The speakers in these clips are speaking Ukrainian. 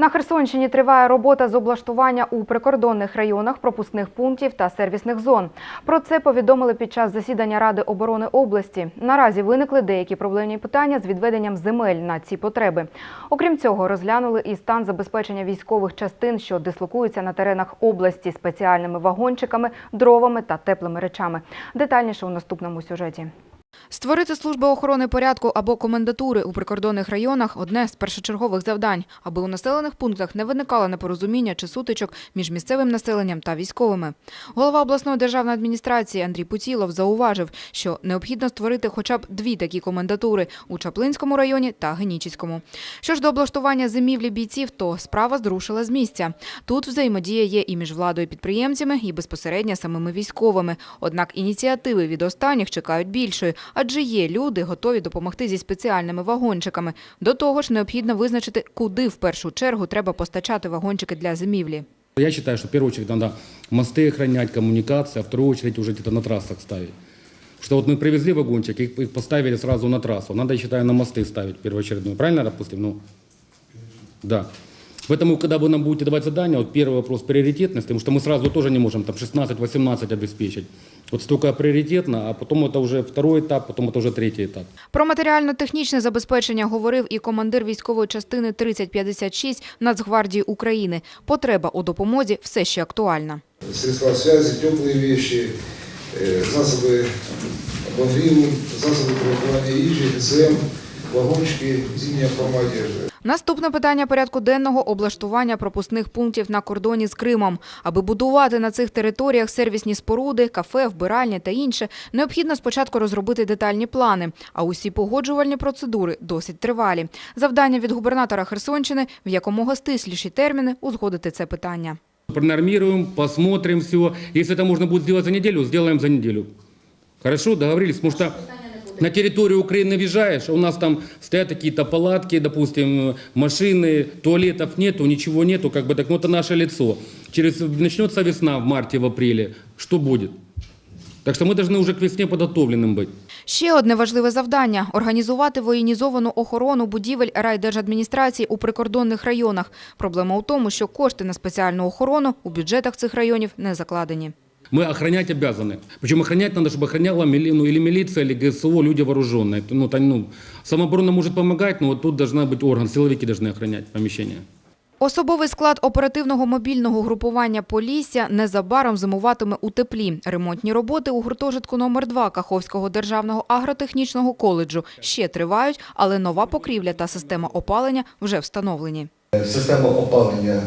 На Херсонщині триває робота з облаштування у прикордонних районах пропускних пунктів та сервісних зон. Про це повідомили під час засідання Ради оборони області. Наразі виникли деякі проблемні питання з відведенням земель на ці потреби. Окрім цього, розглянули і стан забезпечення військових частин, що дислокуються на теренах області спеціальними вагончиками, дровами та теплими речами. Детальніше у наступному сюжеті. Створити служби охорони порядку або комендатури у прикордонних районах одне з першочергових завдань, аби у населених пунктах не виникало непорозуміння чи сутичок між місцевим населенням та військовими. Голова обласної державної адміністрації Андрій Путілов зауважив, що необхідно створити хоча б дві такі комендатури у Чаплинському районі та Генічеському. Що ж до облаштування зимівлі бійців, то справа зрушила з місця. Тут взаємодія є і між владою підприємцями, і безпосередньо самими військовими. Однак ініціативи від останніх чекають більшої, адже є люди, готові допомогти зі спеціальними вагончиками. До того ж, необхідно визначити, куди в першу чергу треба постачати вагончики для зимівлі. Я считаю, что в первую очередь надо мосты охранять, коммуникации, а в вторую очередь уже где-то на трассах ставить. Потому Что вот мы привезли вагончик, их, их поставили сразу на трассу. Надо, я считаю, на мосты ставить первоочередную. Правильно, допустим? Ну, да. Поэтому, когда вы нам будете давать задания, вот первый вопрос приоритетности, потому что мы сразу тоже не можем там 16-18 обеспечить. Вот столько приоритетно, а потом это уже второй этап, потом это уже третий этап. Про матеріально-технічне забезпечення говорив і командир військової частини 3056 Нацгвардії України. Потреба у допомозі все ще актуальна. средства связи, теплые вещи, э, засобы обогрева, засобы приготовления їжі, ГСМ, вагончики, зимняя форма одежды. Наступне питання порядку денного – облаштування пропускних пунктів на кордоні з Кримом. Аби будувати на цих територіях сервісні споруди, кафе, вбиральні та інше, необхідно спочатку розробити детальні плани, а усі погоджувальні процедури досить тривалі. Завдання від губернатора Херсонщини – в якомога стисліші терміни узгодити це питання. Пронормируем, посмотрим все. Если это можно будет сделать за неделю, сделаем за неделю. Хорошо, договорились? Потому что на территорию Украины въезжаешь, а у нас там стоят какие-то палатки, допустим, машины, туалетов нету, ничего нету, как бы так, ну это наше лицо. Через, начнется весна в марте, в апреле, что будет? Так что мы должны уже к весне подготовленным быть. Ще одне важливе завдання – організувати воєнізовану охорону будівель райдержадміністрації у прикордонних районах. Проблема у тому, що кошти на спеціальну охорону у бюджетах цих районів не закладені. Мы охранять обязаны. Причем охранять надо, чтобы охраняла мили- ну, или милиция, или ГСО, люди вооруженные. Ну, та- ну, самооборона может помогать, но вот тут должна быть орган, силовики должны охранять помещение. Особовий склад оперативного мобільного групування Полісся незабаром зимуватиме у теплі. Ремонтні роботи у гуртожитку номер 2 Каховського державного агротехнічного коледжу ще тривають, але нова покрівля та система опалення вже встановлені. Система опалення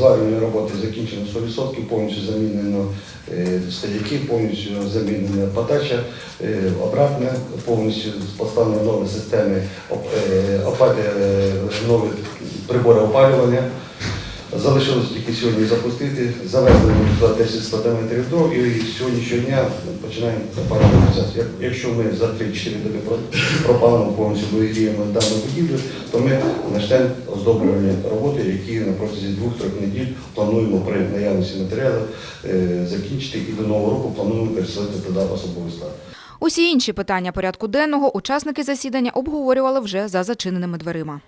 е, роботи закінчено 100%, повністю замінено е, стояки, повністю замінена подача, обратна, повністю поставлені нові системи, е, е, нові прибори опалювання. Залишилось тільки сьогодні запустити, завезли ми туди 10 складометрів дров і сьогоднішнього дня починаємо процес. Якщо ми за 3-4 доби пропалимо повністю вигріємо дану будівлю, то ми почнемо оздоблювальні роботи, які на протязі 2-3 неділь плануємо при наявності матеріалів е, закінчити і до нового року плануємо переселити туди особовий склад. Усі інші питання порядку денного учасники засідання обговорювали вже за зачиненими дверима.